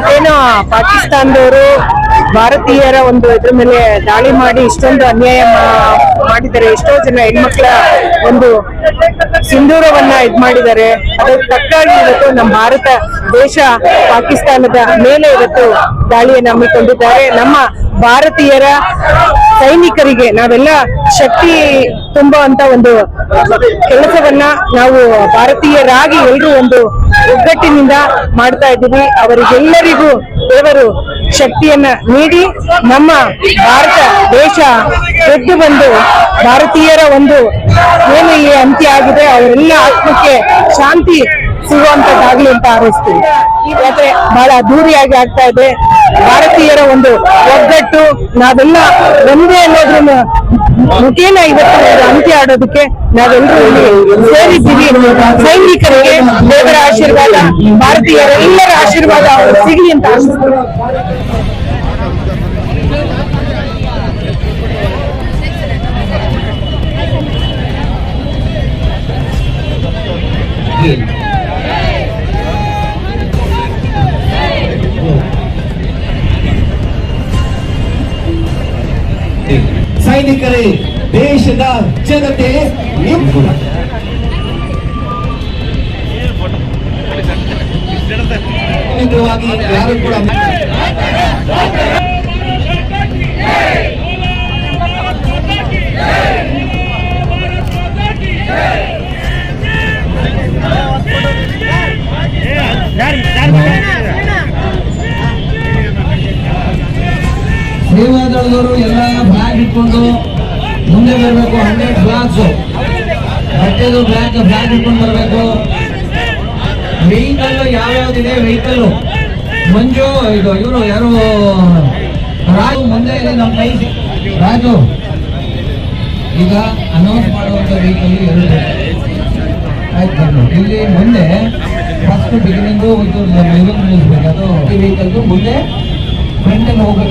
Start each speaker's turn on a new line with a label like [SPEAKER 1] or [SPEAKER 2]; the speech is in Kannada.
[SPEAKER 1] ಇವತ್ತೇನು ಪಾಕಿಸ್ತಾನದವರು ಭಾರತೀಯರ ಒಂದು ಇದ್ರ ಮೇಲೆ ದಾಳಿ ಮಾಡಿ ಇಷ್ಟೊಂದು ಅನ್ಯಾಯ ಮಾಡಿದ್ದಾರೆ. ಎಷ್ಟೋ ಜನ ಹೆಣ್ಮಕ್ಳ ಒಂದು ಸಿಂಧೂರವನ್ನ ಇದ್ ಮಾಡಿದ್ದಾರೆ. ಅದಕ್ಕೆ ತಕ್ಕಾಗಿ ಇವತ್ತು ನಮ್ಮ ಭಾರತ ದೇಶ ಪಾಕಿಸ್ತಾನದ ಮೇಲೆ ಇವತ್ತು ದಾಳಿಯನ್ನು ಹಮ್ಮಿಕೊಂಡಿದ್ದಾರೆ. ನಮ್ಮ ಭಾರತೀಯರ ಸೈನಿಕರಿಗೆ ನಾವೆಲ್ಲ ಶಕ್ತಿ ತುಂಬುವಂತ ಒಂದು ಕೆಲಸವನ್ನ ನಾವು ಭಾರತೀಯರಾಗಿ ಎಲ್ಲರೂ ಒಂದು ಒಗ್ಗಟ್ಟಿನಿಂದ ಮಾಡ್ತಾ ಇದ್ದೀವಿ. ಅವರಿಗೆಲ್ಲರಿಗೂ ದೇವರು ಶಕ್ತಿಯನ್ನ ನೀಡಿ ನಮ್ಮ ಭಾರತ ದೇಶ ಎದ್ದು ಬಂದು ಭಾರತೀಯರ ಒಂದು ಏನು ಈ ಅಂತ್ಯ ಆಗಿದೆ, ಅವರೆಲ್ಲ ಆತ್ಮಕ್ಕೆ ಶಾಂತಿ ಸಿಗುವಂತದ್ದಾಗ್ಲಿ ಅಂತ ಹಾರೈಸ್ತೀವಿ ಈ ಯಾತ್ರೆ ಬಹಳ ಅದ್ದೂರಿಯಾಗಿ ಆಗ್ತಾ ಇದೆ. ಭಾರತೀಯರ ಒಂದು ಒಗ್ಗಟ್ಟು ನಾವೆಲ್ಲ ಒಂದೇ ಅನ್ನೋದ್ರನ್ನ ಮುಖೇನ ಇವತ್ತು ಅಂತ್ಯ ಆಡೋದಕ್ಕೆ ನಾವೆಲ್ಲರೂ ಇಲ್ಲಿ ಸೇರಿದ್ದೀವಿ. ಸೈನಿಕರಿಗೆ ದೇವರ ಭಾರತೀಯರ ಎಲ್ಲರ ಆಶೀರ್ವಾದ ಸಿಗಲಿ ಅಂತ
[SPEAKER 2] ಸೈನಿಕರೇ ದೇಶದ ಜನತೆ ನಿಮ್ಮ ನಿಜವಾಗಿ ಯಾರು ಕೂಡ
[SPEAKER 3] ಸೇವಾದಳದವರು ಎಲ್ಲ ಬ್ಯಾಗ್ ಇಟ್ಕೊಂಡು ಮುಂದೆ ಬರಬೇಕು, ಹಂಡ್ರೆಡ್ ಫ್ಲಾಗ್ಸ್ ಬಟ್ಟೆದು ಬ್ಯಾಗ್ ಬ್ಯಾಗ್ ಇಟ್ಕೊಂಡು ಬರಬೇಕು. ವೆಹಿಕಲ್ ಯಾವ್ಯಾವ್ದಿದೆ ವೆಹಿಕಲ್ ಮಂಜು ಇದು ಇವರು ಯಾರು ರಾಜು ಮುಂದೆ ಇದೆ ನಮ್ಮ ಕೈ ರಾಜು ಈಗ ಅನೌನ್ಸ್ ಮಾಡುವಂತ ವೆಹಿಕಲ್ ಎರಡು ಆಯ್ತು ಇಲ್ಲಿ ಮುಂದೆ ಫಸ್ಟ್ ಬಿಗಿನಿಂಗು ಒಂದು ನಿಲ್ಲಿಸ್ಬೇಕು ಅದು ಈ ವೆಹಿಕಲ್ ಮುಂದೆ ಫ್ರಂಟ್ ಹೋಗ್ಬೇಕು